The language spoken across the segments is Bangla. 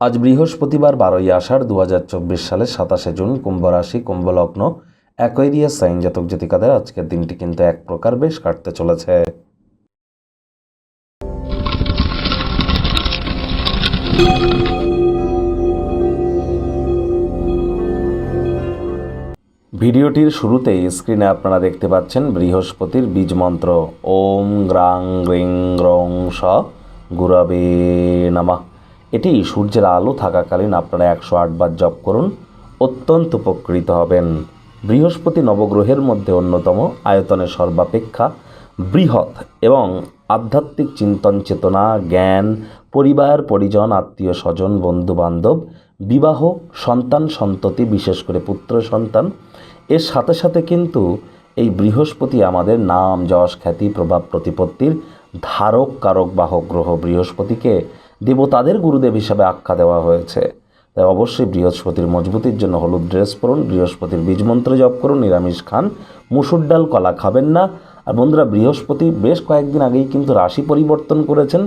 আজ বৃহস্পতিবার বারোই আষাঢ় দু হাজার চব্বিশ সালের সাতাশে জুন কুম্ভ রাশি, কুম্ভ লগ্ন অ্যাকোয়ারিয়াস সাইন জাতক জাতিকাদের আজকের দিনটি কিন্তু এক প্রকার বেশ কাটতে চলেছে। ভিডিওটির শুরুতেই স্ক্রিনে আপনারা দেখতে পাচ্ছেন বৃহস্পতির বীজ মন্ত্র। ওম গ্রাং, গ্রিং গ্রং স, গুরবে, নামা। এটি সূর্যের আলো থাকাকালীন আপনারা একশো আটবার জপ করুন। অত্যন্ত উপকৃত হবেন। বৃহস্পতি নবগ্রহের মধ্যে অন্যতম আয়তনে সর্বাপেক্ষা বৃহৎ এবং আধ্যাত্মিক চিন্তন চেতনা, জ্ঞান, পরিবার, পরিজন, আত্মীয় স্বজন বন্ধু বান্ধব বিবাহ, সন্তান, সন্ততি, বিশেষ করে পুত্র, সন্তান। এর সাথে সাথে কিন্তু এই বৃহস্পতি আমাদের নাম, যশ, খ্যাতি, প্রভাব, প্রতিপত্তির ধারক, কারক, বাহক, গ্রহ বৃহস্পতিকে দেবতাদের গুরুদেব হিসাবে আখ্যা দেওয়া হয়েছে। তাই অবশ্যই বৃহস্পতির মজবুতির জন্য হলুদ ড্রেস পরুন, বৃহস্পতির বীজ মন্ত্র জপ করুন, নিরামিষ খান, মুসুর ডাল, কলা খাবেন না। আর বন্ধুরা, বৃহস্পতি বেশ কয়েকদিন আগেই কিন্তু রাশি পরিবর্তন করেছেন,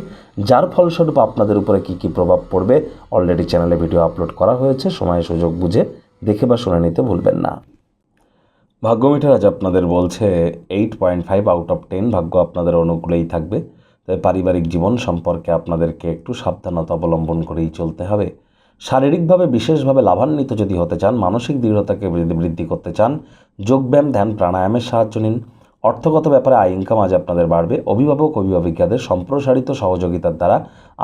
যার ফলস্বরূপ আপনাদের উপরে কী কী প্রভাব পড়বে অলরেডি চ্যানেলে ভিডিও আপলোড করা হয়েছে, সময় সুযোগ বুঝে দেখে বা শুনে নিতে ভুলবেন না। ভাগ্যমিটার আজ আপনাদের বলছে eight point five out of ten ভাগ্য আপনাদের অনুকূলেই থাকবে। তাই পারিবারিক জীবন সম্পর্কে আপনাদেরকে একটু সাবধানতা অবলম্বন করেই চলতে হবে। শারীরিকভাবে বিশেষভাবে লাভান্বিত যদি হতে চান, মানসিক দৃঢ়তাকে বৃদ্ধি করতে চান, যোগব্যায়াম, ধ্যান, প্রাণায়ামের সাহায্য নিন। অর্থগত ব্যাপারে আয় ইনকাম আজ আপনাদের বাড়বে। অভিভাবক, অভিভাবিকাদের সম্প্রসারিত সহযোগিতার দ্বারা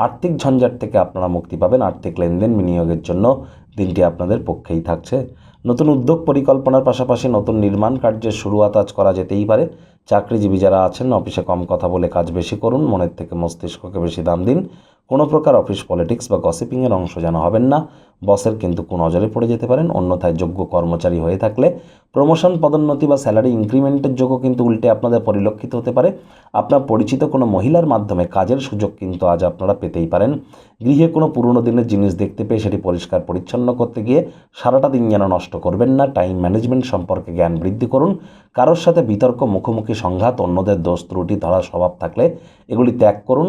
আর্থিক ঝঞ্ঝাট থেকে আপনারা মুক্তি পাবেন। আর্থিক লেনদেন বিনিয়োগের জন্য দিনটি আপনাদের পক্ষেই থাকছে। নতুন উদ্যোগ পরিকল্পনার পাশাপাশি নতুন নির্মাণ কার্যের শুরুয়াত আজ করা যেতেই পারে। চাকরিজীবী যারা আছেন, অফিসে কম কথা বলে কাজ বেশি করুন, মনের থেকে মস্তিষ্ককে বেশি দাম দিন। কোনো প্রকার অফিস পলিটিক্স বা গসিপিংয়ের অংশ যেন হবেন না। বসের কিন্তু নজরে পড়ে যেতে পারেন, অন্যথায় যোগ্য কর্মচারী হয়ে থাকলে প্রমোশন, পদোন্নতি বা স্যালারি ইনক্রিমেন্টের যোগ্য কিন্তু উল্টে আপনাদের পরিলক্ষিত হতে পারে। আপনার পরিচিত কোনো মহিলার মাধ্যমে কাজের সুযোগ কিন্তু আজ আপনারা পেতেই পারেন। গৃহে কোনো পুরনো দিনের জিনিস দেখতে পেয়ে সেটি পরিষ্কার পরিচ্ছন্ন করতে গিয়ে সারাটা দিন যেন নষ্ট করবেন না। টাইম ম্যানেজমেন্ট সম্পর্কে জ্ঞান বৃদ্ধি করুন। কারোর সাথে বিতর্ক, মুখোমুখি সংঘাত, অন্যদের দোষ, ত্রুটি ধরার স্বভাব থাকলে এগুলি ত্যাগ করুন।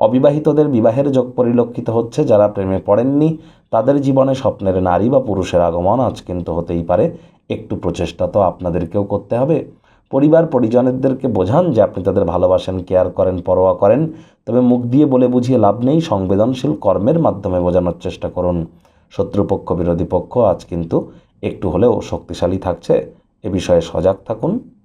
অবিবাহিতদের বিবাহের যোগ পরিলক্ষিত হচ্ছে যারা প্রেমে পড়েননি, তাদের জীবনে স্বপ্নের নারী বা পুরুষের আগমন আজ কিন্তু হতেই পারে। একটু প্রচেষ্টা তো আপনাদেরকেও করতে হবে। পরিবার পরিজনেরদেরকে বোঝান যে আপনি তাদের ভালোবাসেন, কেয়ার করেন, পরোয়া করেন। তবে মুখ দিয়ে বলে বুঝিয়ে লাভ নেই, সংবেদনশীল কর্মের মাধ্যমে বোঝানোর চেষ্টা করুন। শত্রুপক্ষ, বিরোধী পক্ষ আজ কিন্তু একটু হলেও শক্তিশালী থাকছে। এ বিষয়ে সজাগ থাকুন।